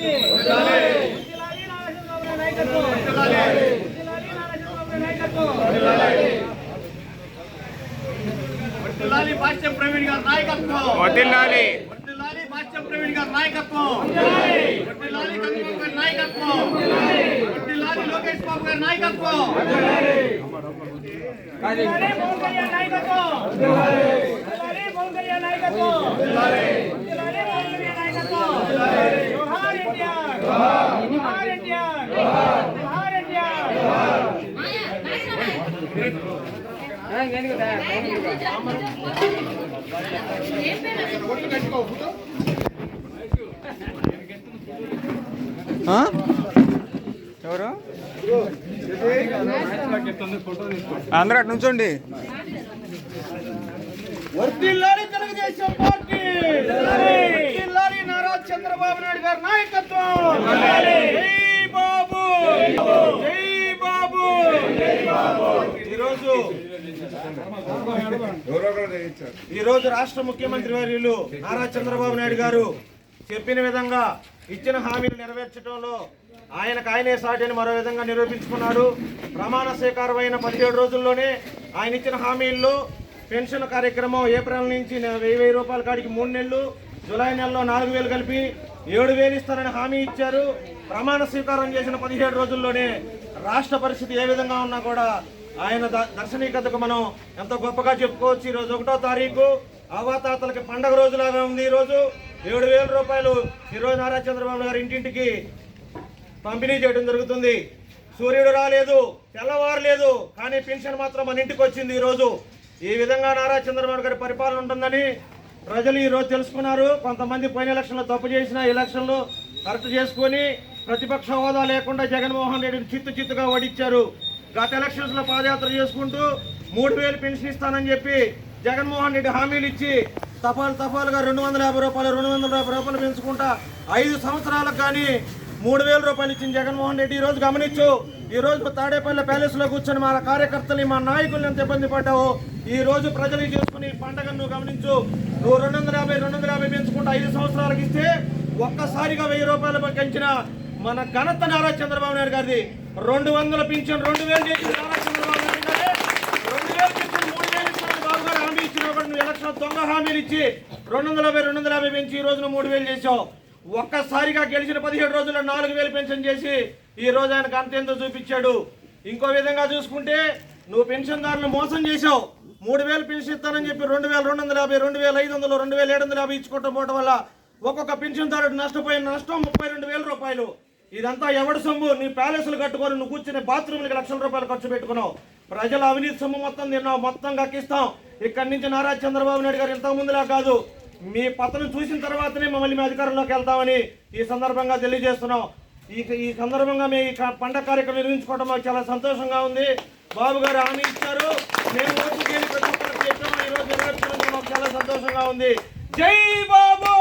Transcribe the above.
Party వర్ధిల్లాలి నారాయణబాబు గారి నాయకత్వం వర్ధిల్లాలి నారాయణబాబు గారి నాయకత్వం వర్ధిల్లాలి భాష్యం ప్రవీణ్ గారి నాయకత్వం వదిలాలి వర్ధిల్లాలి భాష్యం ప్రవీణ్ గారి నాయకత్వం వర్ధిల్లాలి కందిబాబు గారి నాయకత్వం వర్ధిల్లాలి లోకేష్ బాబు గారి నాయకత్వం వర్ధిల్లాలి పవన్ కళ్యాణ్ నాయకత్వం వర్ధిల్లాలి ఎవరు అందరూ అటు నుంచోండి. వర్ధిల్లాలి తెలుగుదేశం పార్టీ వర్ధిల్లాలి నారా చంద్రబాబు నాయుడు గారి నాయకత్వం జై బాబు జై బాబు ఈరోజు ఈరోజు రాష్ట్ర ముఖ్యమంత్రి వర్యులు నారా చంద్రబాబు నాయుడు గారు చెప్పిన విధంగా ఇచ్చిన హామీలు నెరవేర్చడంలో ఆయనకు ఆయనే సాటిని మరో విధంగా నిరూపించుకున్నాడు. ప్రమాణ స్వీకారం అయిన పదిహేడు రోజుల్లోనే ఆయన ఇచ్చిన హామీల్లో పెన్షన్ కార్యక్రమం ఏప్రిల్ నుంచి వెయ్యి వెయ్యి రూపాయల కాడికి మూడు నెలలు జూలై నెలలో నాలుగు వేలు కలిపి ఏడు వేలు ఇస్తారని హామీ ఇచ్చారు. ప్రమాణ స్వీకారం చేసిన పదిహేడు రోజుల్లోనే రాష్ట్ర పరిస్థితి ఏ విధంగా ఉన్నా కూడా ఆయన ద- మనం ఎంతో గొప్పగా చెప్పుకోవచ్చు ఈరోజు ఒకటో తారీఖు. అవాతాతలకి పండగ రోజులాగా ఉంది ఈరోజు. ఏడు వేల రూపాయలు ఈరోజు నారా చంద్రబాబు గారు ఇంటింటికి పంపిణీ చేయడం జరుగుతుంది. సూర్యుడు రాలేదు తెల్లవారలేదు కానీ పెన్షన్ మాత్రం మన ఇంటికి వచ్చింది ఈరోజు. ఈ విధంగా నారా చంద్రబాబు గారి పరిపాలన ఉంటుందని ప్రజలు ఈరోజు తెలుసుకున్నారు. కొంతమంది పోయిన ఎలక్షన్లో తప్పు చేసిన ఎలక్షన్లు కరెక్ట్ చేసుకొని ప్రతిపక్ష హోదా లేకుండా జగన్మోహన్ రెడ్డిని చిత్తు చిత్తుగా ఓడించారు. గత ఎలక్షన్స్లో పాదయాత్ర చేసుకుంటూ మూడు వేలు పెన్షన్ ఇస్తానని చెప్పి జగన్మోహన్ రెడ్డి హామీలు ఇచ్చి తపాలు తపాలుగా రెండు వందల యాభై రూపాయలు రెండు వందల యాభై రూపాయలు పెంచుకుంటా ఐదు సంవత్సరాలకు కానీ మూడు వేల రూపాయలు ఇచ్చిన జగన్మోహన్ రెడ్డి ఈరోజు గమనించు. ఈరోజు తాడేపల్లి ప్యాలెస్లో కూర్చొని మా కార్యకర్తలు మా నాయకుల్ని ఎంత ఇబ్బంది పడ్డావు ఈ రోజు ప్రజలు చేసుకుని పండగను నువ్వు గమనించు. నువ్వు రెండు వందల యాభై రెండు వందల యాభై పెంచుకుంటా ఐదు సంవత్సరాలకు ఇస్తే ఒక్కసారిగా వెయ్యి రూపాయలు పెంచిన మన ఘనత నారా చంద్రబాబు నాయుడు గారిది. రెండు వందల పింఛన్ రెండు వేలు చేసిన నారా చంద్రబాబు రెండు వేలు పింఛన్ మూడు వేలు బాబు గారు హామీ ఇచ్చిన ఒకటి నువ్వు ఎలక్షన్ దొంగ హామీలు ఇచ్చి రెండు వందల యాభై రెండు వందల యాభై పెంచి ఈ రోజున మూడు వేలు చేసావు ఒక్కసారిగా గెలిచిన పదిహేడు రోజుల్లో నాలుగు వేలు పెన్షన్ చేసి ఈ రోజు ఆయనకు అంతేంతో చూపించాడు. ఇంకో విధంగా చూసుకుంటే నువ్వు పెన్షన్దారులు మోసం చేసావు మూడు వేలు పెన్షన్ ఇస్తానని చెప్పి రెండు వేల రెండు వందల యాభై రెండు వేల ఐదు వందలు రెండు వేల ఏడు వందల యాభై ఇచ్చుకుంటూ పోవటం వల్ల ఒక్కొక్క పెన్షన్దారుడు నష్టపోయిన నష్టం ముప్పై రెండు వేల రూపాయలు. ఇదంతా ఎవడు సొమ్ము? నీ ప్యాలెస్లు కట్టుకొని నువ్వు కూర్చుని బాత్రూమ్లకి లక్షల రూపాయలు ఖర్చు పెట్టుకున్నావు. ప్రజల అవినీతి సొమ్ము మొత్తం నిన్న మొత్తం కక్కిస్తాం ఇక్కడి నుంచి నారా చంద్రబాబు నాయుడు గారు ఇంతకు ముందులా కాదు. మీ పతనం చూసిన తర్వాతనే మమ్మల్ని మీ అధికారంలోకి వెళ్తామని ఈ సందర్భంగా తెలియజేస్తున్నాం. ఈ ఈ సందర్భంగా మేము ఈ పండగ కార్యక్రమం నిర్వహించుకోవడం మాకు చాలా సంతోషంగా ఉంది. బాబు గారు హామీ ఇచ్చారు. మేము ఓటు చేయని ప్రతి ఒక్కరికి రోజు మాకు చాలా సంతోషంగా ఉంది. జై బాబు!